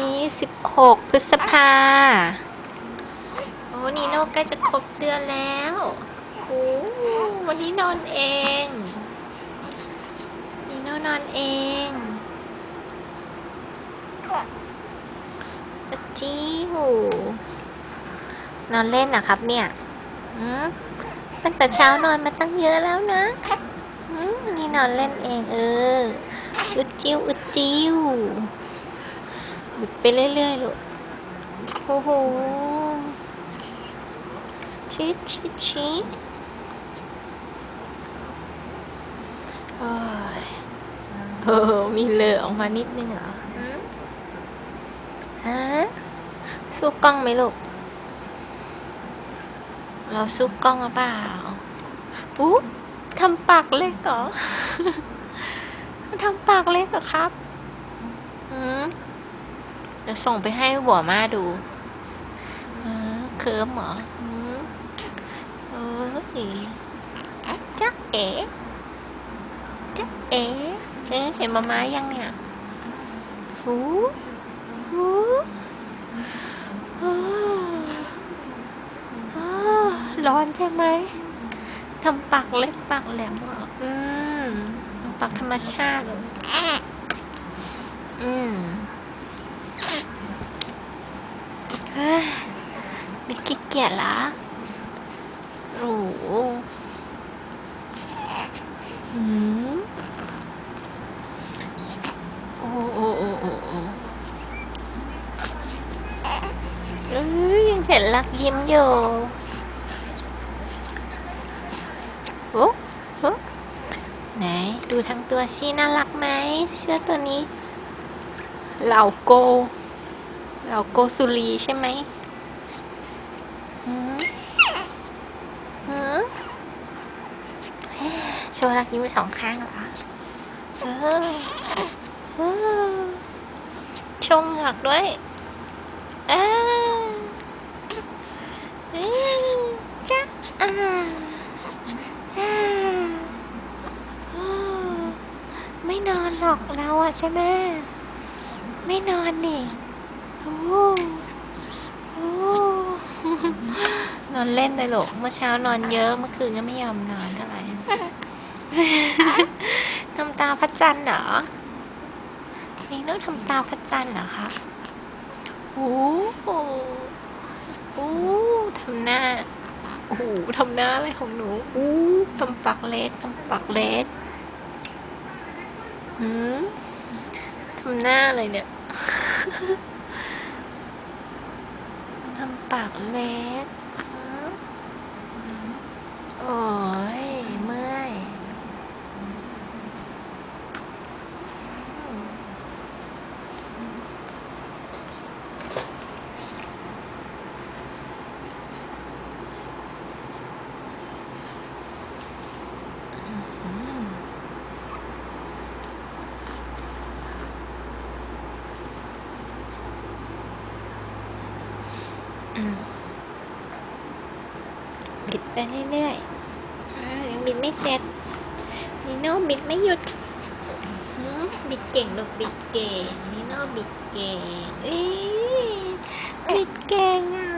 นี้ 16 พฤษภาโอ้นีโน่ใกล้จะครบเดือนแล้วโอ้วันนี้นอนเองนีโน่นอนเองปจิ้วนอนเล่นนะครับเนี่ยตั้งแต่เช้านอนมาตั้งเยอะแล้วนะนี่นอนเล่นเองเอออึดจิ้วอึดจิ้ว บิดไปเรื่อยๆลูกโอ้โหชิดชิดชิดโอ้ยเออมีเลอะออกมานิดนึงเหรอหืมฮะสู้กล้องไหมลูก เราสู้กล้องหรือเปล่าปุ๊บทำปากเล็กเหรอทำปากเล็กเหรอครับ อืม เดี๋ยวส่งไปให้หัวมาดูเออเคิร์มเหรออืมเออจ๊ะเอ๋จ๊ะเอ๋เอ๊เห็นมาม้ายังเนี่ยหูหูอ้าวอ้าวร้อนใช่ไหมทำปากเล็กปากแหลมเหรออืมปากธรรมชาติเลยอืม เฮ้ยไม่ขี้เกียจละโอ้โหหืมโอ้โอ้โอ้โอ้โอ้เอ้ยยังเห็นรักยิ้มอยู่โอ้โอ้ไหน ดูทั้งตัวชีน่ารักไหม เสื้อตัวนี้เหล่าโก เราโกสุรีใช่ไหมหืมหืมเฮ้โชว์รักยิ้มสองข้างเหรอชงหงือกด้วยเออเอ้ยจ๊ะอ่าอ่าไม่นอนหรอกเราอะใช่ไหมไม่นอนนี่ นอนเล่นเลยหรอกเมื่อเช้านอนเยอะ เมื่อคืนก็ไม่ยอมนอนเท่าไหร่ทำตาพระจันทร์เหรอนี่ต้องทำตาพระจันทร์เหรอคะโอ้โหโอ้ทำหน้าโอ้โหทำหน้าอะไรของหนูโอ้ทำปากเล็กทำปากเล็กหืมทำหน้าอะไรเนี่ย ทำปากเล็กโอ้ย เมื่อย อืม บิดไปเรื่อยๆยังบิดไม่เสร็จนิโน่บิดไม่หยุดบิดเก่งลูกบิดเก่งนิโน่บิดเก่งเอ้ยบิดเก่งอะ